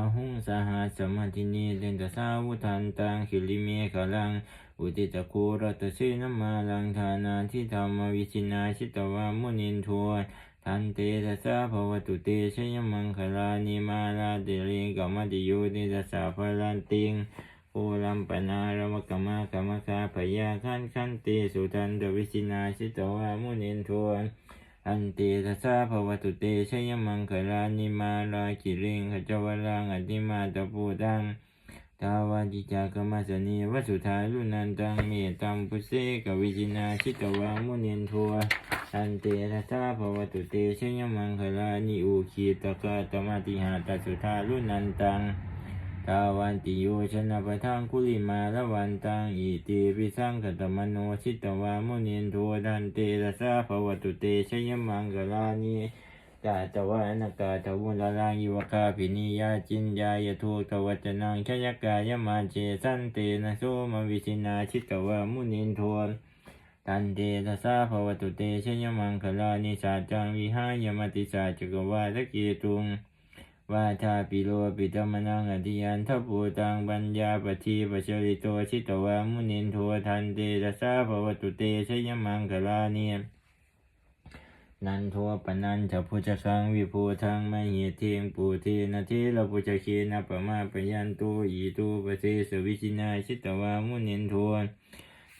าหุงสหสมาธินีเดนตสาวุทันตังคิริเมฆลัง อุติตะโครัตเสนมาลังทานาทิธรรมวิชินาชิตวามุนินทวนทันเตทัสสะภวตุเตชยมังคลานิมาลาเดริกามติโยติทัสสะพลันติงโอลัมปนารมกมากรรมคาพยาคันคันติสุทันตวิชินาชิตวามุนินทวน อันติทัสสะภวตุเตชยมังคลานิมาลากิริงขจวรังอติมาตปูตังทาวาจิจากรรมสนีวัสุทาลุนันตังเมตัมปุเสกวิจินาชิตวามุนินทัวอันเตทัสสะภวตุเตชยมังคลานิอุคีตกาตมาติหาตัสุทาลุนันตัง ทาวันติโยชนะปะทังคุลิมาละวันตังอิติปิสังคตมโนชิตวามุนินทวดันเตทัสสะภวตุเตชยมังคลานิกาตวานากาตวุลาลังยวกาปินิยาจินยายทูกวัจนังชยกายมาเจสันเตนะโสมวิชินาชิตวามุนินทวนตันเตทัสสะภวตุเตชยมังคลานิสาจังวิหายมติสาจักวาตะเกตุง วาทาปิโลปิตมนังอธิยันทภูตังปัญญาปทีปชริโตชิตวามุนินทัวทันเตทัสสะภวตุเตชยมังคลานินันทัวปนันจะพุจคังวิภูทังไม่เหยเทียงปูเทนะเทระพุจเคนะปะมาปยันตุอีตุปเทสวิชินาชิตวามุนินทว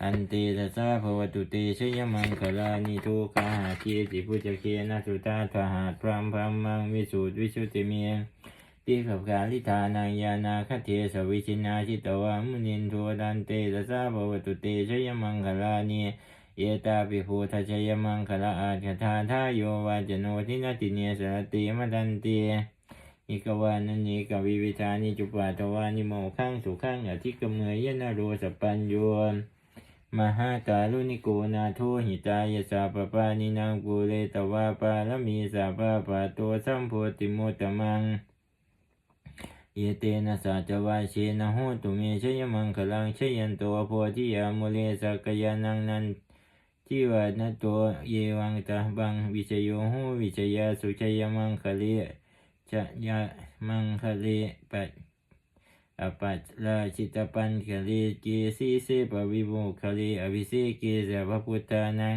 อันเตตะสาภวตุเตชยมังคลานิทุกาหาเกจิพุจเคนะสุตาทหาพรามพรามมังวิสุทวิชุติเมียปิขบกาลิธานังยานาคเทสวิชินาชิตวามุนินทวดันเตตะสาภวตุเตชยมังคลานิเยตาปิภูทัชยมังคละอาจทาทาโยวาจโนทินาติเนสรติมดันเตีอิกวานันนิกวิวิธานิจุปาตวานิโมขังสุขังอธิกมเงยยนาโรสปัญโย มหาการุณิโกนาโทหิตายสาปปานินางปุเรตวาปาลมีสาปาปะโตสัมโพติโมตมัง เยเตนะสัจวาเชนะโหตุเมชยมังคลังชยันโตโพธิยามุเลสกยานังนันทิวานะโตเยวังตาบังวิชโยโหวิชยาสุชยมังคเลจะยามังคเลปัจ อปัจราชิตปันคลเกสีเสปวิโมคะเลอภิเสเกสพระพุทธานัง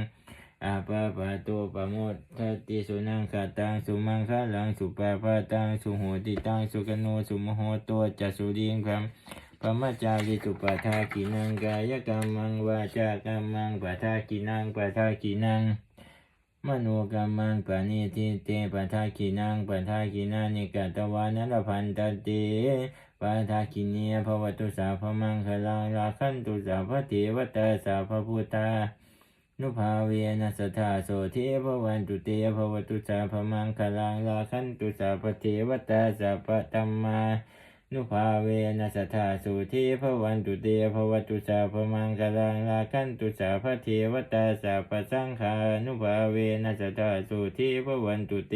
อาปาปะโตปะโมททติสุนังขาตังสุมังคะลังสุปาปาตังสุโหติตังสุกโนสุมโหโตจัสุริงครัมปมัจจาริตุปะทากินังกายกรรมังวาจากรรมังปะทากินังปะทากินัง มโนกรรมังปะนิทิเตปะทากินังปะทากินานิกตวานัลพันตเตปะทากิเนียภวตุสาพมังคลังราคันตุสาพเทวตาสาพพุทธานุภาเวนัสธาโสเทภวันตุเตภวตุสาพมังคลังราคันตุสาพเทวตาสาพตัมมา นุภาเวนัสธาสุทีพระวันตุเตภวตุสาพมังกลังลาคันตุสาพระเทวตาสาปสังขานุภาเวนัสธาสุทีพระวันตุเต